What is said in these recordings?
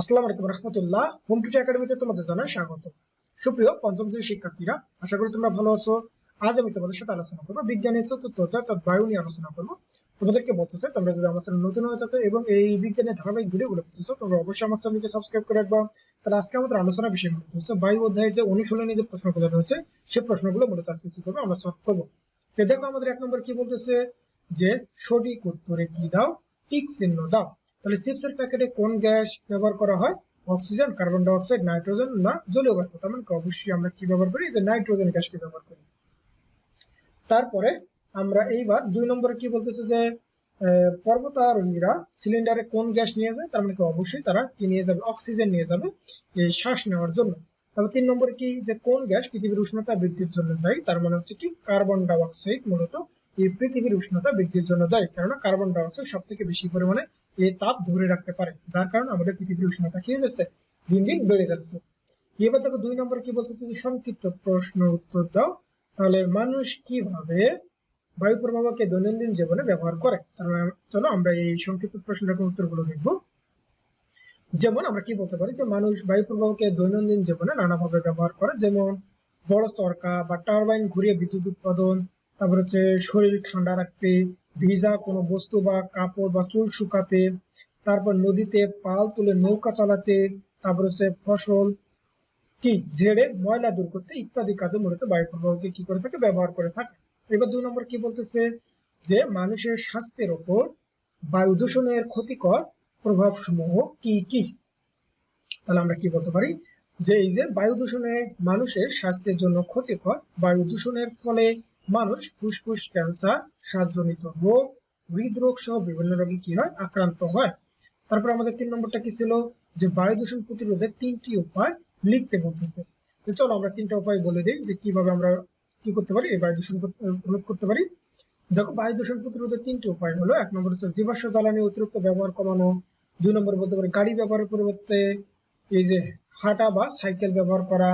আসসালামু আলাইকুম রহমতুল্লাহ। হোম টুটু একাডেমিতে তোমাদের জানাই স্বাগত। সুপ্রিয় পঞ্চম শ্রেণির শিক্ষার্থীরা, আশা করি তোমরা ভালো আছো। আজ আমি তোমাদের সাথে আলোচনা করব বিজ্ঞানের চতুর্থ অর্থাৎ বায়ু নিয়ে আলোচনা করব। তোমাদেরকে বলতেছে তোমরা যদি আমার চ্যানেল নতুন হয়ে থাকো এবং এই বিজ্ঞানের ধারাবাহিক ভিডিওগুলো পেতেছো তোমরা অবশ্যই আমার চ্যানেলকে সাবস্ক্রাইব করে রাখবা। তাহলে আজকে আমাদের আলোচনা বিষয় মূলত হচ্ছে বায়ু অধ্যায়ে যে অনুশীলনী যে প্রশ্নগুলো রয়েছে সেই প্রশ্নগুলো মূলত আজকে কি করব আমরা সলভ করব। তো দেখো আমাদের এক নম্বর কি বলতেছে যে সঠিক উত্তরে কি দাও টিক চিহ্ন দাও। তাহলে চিপসের প্যাকেটে কোন গ্যাস ব্যবহার করা হয়? Oxygen, carbon dioxide nitrogen না জলীয় বাষ্প? তার মানে অবশ্যই আমরা কি ব্যবহার করি? যে নাইট্রোজেন গ্যাসকে ব্যবহার করি। তারপরে আমরা এইবার দুই নম্বরে কি বলতেছে যে পর্বতারোহীরা সিলিন্ডারে কোন গ্যাস নিয়ে যায়? তার মানে কি? অবশ্যই তারা কি নিয়ে যাবে? অক্সিজেন নিয়ে যাবে এই শ্বাস নেওয়ার জন্য। তবে তিন নম্বরে কি? যে কোন গ্যাস পৃথিবীর উষ্ণতা বৃদ্ধির জন্য দায়ী? তার মানে হচ্ছে কি? কার্বন ডাই অক্সাইড মূলত পৃথিবীর উষ্ণতা বৃদ্ধির জন্য দায়ী কারণ কার্বন ডাই অক্সাইড সব থেকে বেশি পরিমাণে এই তাপ ধরে রাখতে পারে, যার কারণে আমাদের পৃথিবীর উষ্ণতা কি যাচ্ছে, দিন দিন বেড়ে যাচ্ছে। এবার দেখো দুই নম্বর কি বলতেছে যে সংক্ষিপ্ত প্রশ্ন উত্তর দাও। তাহলে মানুষ কীভাবে বায়ু প্রবাহকে দৈনন্দিন জীবনে ব্যবহার করে? তাহলে চলো আমরা এই সংক্ষিপ্ত প্রশ্নের উত্তরগুলো দেখব। যেমন আমরা কি বলতে পারি যে মানুষ বায়ু প্রবাহকে দৈনন্দিন জীবনে নানাভাবে ব্যবহার করে, যেমন বড় চরকা বা টারবাইন ঘুরিয়ে বিদ্যুৎ উৎপাদন তারপর হচ্ছে শরীর ঠান্ডা রাখতে, ভিজা কোনো বস্তু বা কাপড় বা চুল শুকাতে, তারপর নদীতে পাল তুলে নৌকা চালাতে, তারপর হচ্ছে ফসল কি ঝেড়ে ময়লা দূর করতে ইত্যাদি কাজে মূলত বায়ু প্রবাহকে কি করে থাকে, ব্যবহার করে থাকে। এবার দুই নম্বর কি বলতেছে? যে মানুষের স্বাস্থ্যের ওপর বায়ু দূষণের ক্ষতিকর প্রভাব সমূহ কি কি? তাহলে আমরা কি বলতে পারি? যে এই যে বায়ু দূষণে মানুষের স্বাস্থ্যের জন্য ক্ষতিকর বায়ু দূষণের ফলে মানুষ ফুসফুস, ক্যান্সার শ্বাসজনিত রোগ, হৃদরোগ সহ বিভিন্ন রোগে কি হয়? আক্রান্ত হয়। তারপর আমাদের তিন নম্বরটা কি ছিল? যে বায়ু দূষণ প্রতিরোধের তিনটি উপায় লিখতে বলতেছে। তো চলো আমরা তিনটা উপায় বলে দিই যে কীভাবে আমরা কি করতে পারি? এই বায়ু দূষণ রোধ করতে পারি। দেখো, বায়ু দূষণ প্রতিরোধের তিনটি উপায় হলো, এক নম্বর হচ্ছে জীবাশ্ম জ্বালানি অতিরিক্ত ব্যবহার কমানো, দুই নম্বর বলতে পারি গাড়ি ব্যবহারের পরিবর্তে এই যে হাঁটা বা সাইকেল ব্যবহার করা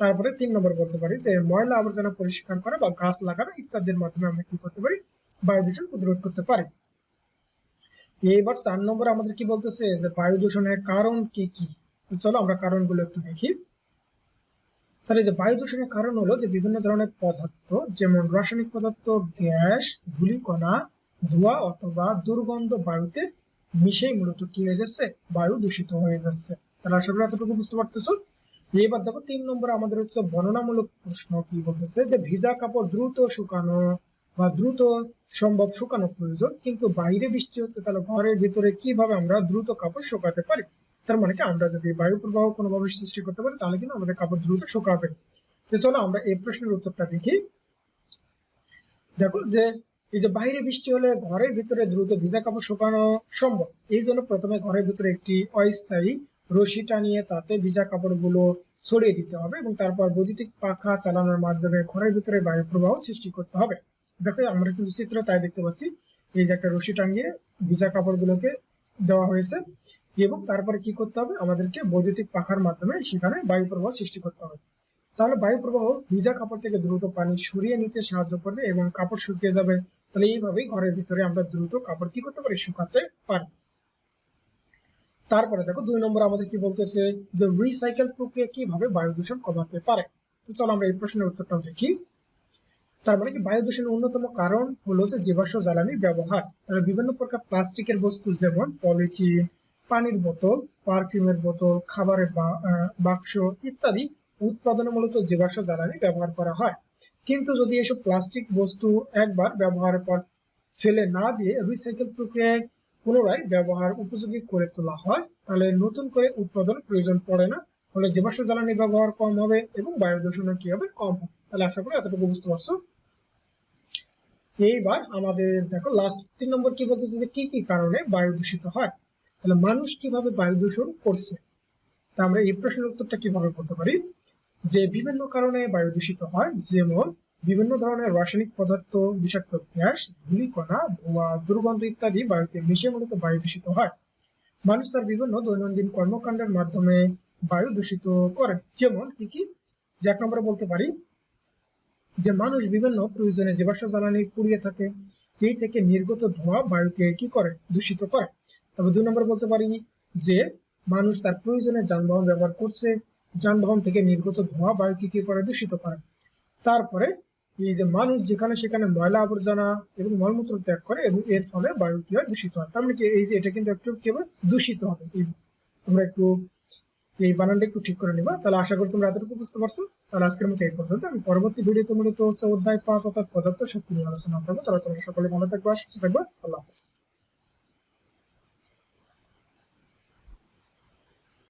তারপরে তিন নম্বর বলতে পারি যে ময়লা আবর্জনা পরিষ্কার করা বা গাছ লাগানো ইত্যাদির মাধ্যমে আমরা কি করতে পারি? বায়ু দূষণ প্রতিরোধ করতে পারি। এবার চার নম্বর আমাদের কি বলতেছে যে বায়ু দূষণের কারণ কি কি? তো চলো আমরা কারণগুলো একটু দেখি। তাহলে যে বায়ু দূষণের কারণ হলো যে বিভিন্ন ধরনের পদার্থ, যেমন রাসায়নিক পদার্থ, গ্যাস, ধূলিকণা, ধোঁয়া অথবা দুর্গন্ধ বায়ুতে মিশে মূলত কি হয়ে যাচ্ছে? বায়ু দূষিত হয়ে যাচ্ছে। তাহলে আশা করি এতটুকু বুঝতে পারতেছো? এবার দেখো, তিন নম্বর আমাদের হচ্ছে বর্ণনামূলক প্রশ্ন কি বলতেছে যে ভিজা কাপড় দ্রুত শুকানো বা দ্রুত সম্ভব শুকানো প্রয়োজন, কিন্তু বাইরে বৃষ্টি হচ্ছে, তাহলে ঘরের ভিতরে কীভাবে আমরা দ্রুত কাপড় শুকাতে পারি? তার মানে কি, আমরা যদি বায়ু প্রবাহ কোনোভাবে সৃষ্টি করতে পারি, তাহলে কিন্তু আমাদের কাপড় দ্রুত শুকাবে। তো চলো আমরা এই প্রশ্নের উত্তরটা দেখি। দেখো যে, এই যে বাইরে বৃষ্টি হলে ঘরের ভিতরে দ্রুত ভিজা কাপড় শুকানো সম্ভব। এই জন্য প্রথমে ঘরের ভিতরে একটি অস্থায়ী রশি টানিয়ে তাতে ভিজা কাপড়গুলো ছড়িয়ে দিতে হবে এবং তারপর বৈদ্যুতিক পাখা চালানোর মাধ্যমে ঘরের ভিতরে বায়ু প্রবাহ সৃষ্টি করতে হবে। দেখো, আমরা কিন্তু চিত্র তাই দেখতে পাচ্ছি। এই যে একটা রশি টাঙিয়ে ভিজা কাপড়গুলোকে দেওয়া হয়েছে এবং তারপরে কি করতে হবে? আমাদেরকে বৈদ্যুতিক পাখার মাধ্যমে সেখানে বায়ু প্রবাহ সৃষ্টি করতে হবে। তাহলে বায়ু প্রবাহ ভিজা কাপড় থেকে দ্রুত পানি সরিয়ে নিতে সাহায্য করবে এবং কাপড় শুকিয়ে যাবে। তাহলে এইভাবেই ঘরের ভিতরে আমরা দ্রুত কাপড় কি করতে পারি? শুকাতে পারি। তারপরে দেখো দুই নম্বর আমাদের কি বলতেছে যে রিসাইকেল প্রক্রিয়া কীভাবে বায়ু দূষণ কমাতে পারে? তো চলো আমরা এই প্রশ্নের উত্তরটাও দেখি। তার মানে কি বায়ু দূষণের অন্যতম কারণ হলো যে জীবাশ্ম জ্বালানির ব্যবহার। তাহলে বিভিন্ন প্রকার প্লাস্টিকের বস্তু যেমন পলিথিন, পানির বোতল, পারফিউমের বোতল, খাবারের বাক্স ইত্যাদি উৎপাদনে মূলত জীবাশ্ম জ্বালানি ব্যবহার করা হয়। কিন্তু যদি এসব প্লাস্টিক বস্তু একবার ব্যবহারের পর ফেলে না দিয়ে রিসাইকেল প্রক্রিয়ায় পুনরায় ব্যবহার উপযোগী করে তোলা হয়, তাহলে নতুন করে উৎপাদনের প্রয়োজন পড়ে না। ফলে জীবাশ্ম জ্বালানি ব্যবহার কম হবে এবং বায়ু দূষণও কি হবে কম হবে। তাহলে আশা করি এতটুকু বুঝতে পারছ। এইবার আমাদের দেখো লাস্ট তিন নম্বর কি বলতেছে যে কি কি কারণে বায়ু দূষিত হয়? তাহলে মানুষ কীভাবে বায়ু দূষণ করছে? তা আমরা এই প্রশ্নের উত্তরটা কীভাবে করতে পারি? যে বিভিন্ন কারণে বায়ু দূষিত হয়, যেমন বিভিন্ন ধরনের রাসায়নিক পদার্থ, বিষাক্ত গ্যাস, ধূলিকণা, ধোঁয়া, দুর্গন্ধ ইত্যাদি বায়ুতে মিশে মূলত বায়ু দূষিত হয়। মানুষ তার বিভিন্ন দৈনন্দিন কর্মকাণ্ডের মাধ্যমে বায়ু দূষিত করে। যেমন, কি কি? যে এক নম্বরে বলতে পারি যে, মানুষ বিভিন্ন প্রয়োজনে জীবাশ্ম জ্বালানি পুড়িয়ে থাকে। এই থেকে নির্গত ধোঁয়া বায়ুকে কি করে? দূষিত করে। তবে দুই নম্বর বলতে পারি যে, মানুষ তার প্রয়োজনে যানবাহন ব্যবহার করছে। যানবাহন থেকে নির্গত ধোঁয়া বায়ুকে কি করে? দূষিত করে। তারপরে এই যে মানুষ যেখানে সেখানে ময়লা আবর্জনা এবং মলমূত্র ত্যাগ করে এবং এর ফলে বায়ু কি হয়? দূষিত হয়। তার মানে কি এই যে এটা কিন্তু একটু কি হবে দূষিত হবে। এই তোমরা একটু এই বানানটা একটু ঠিক করে নিবা। তাহলে আশা করি তোমরা এতটুকু বুঝতে পারছ। তাহলে আজকের মতো এই পর্যন্ত। আমি পরবর্তী ভিডিওতে মূলত হচ্ছে অধ্যায় পাঁচ অর্থাৎ পদার্থ শক্তি নিয়ে আলোচনা করব। তাহলে তোমরা সকলে ভালো থাকবে, সুস্থ থাকবে। আল্লাহ হাফেজ।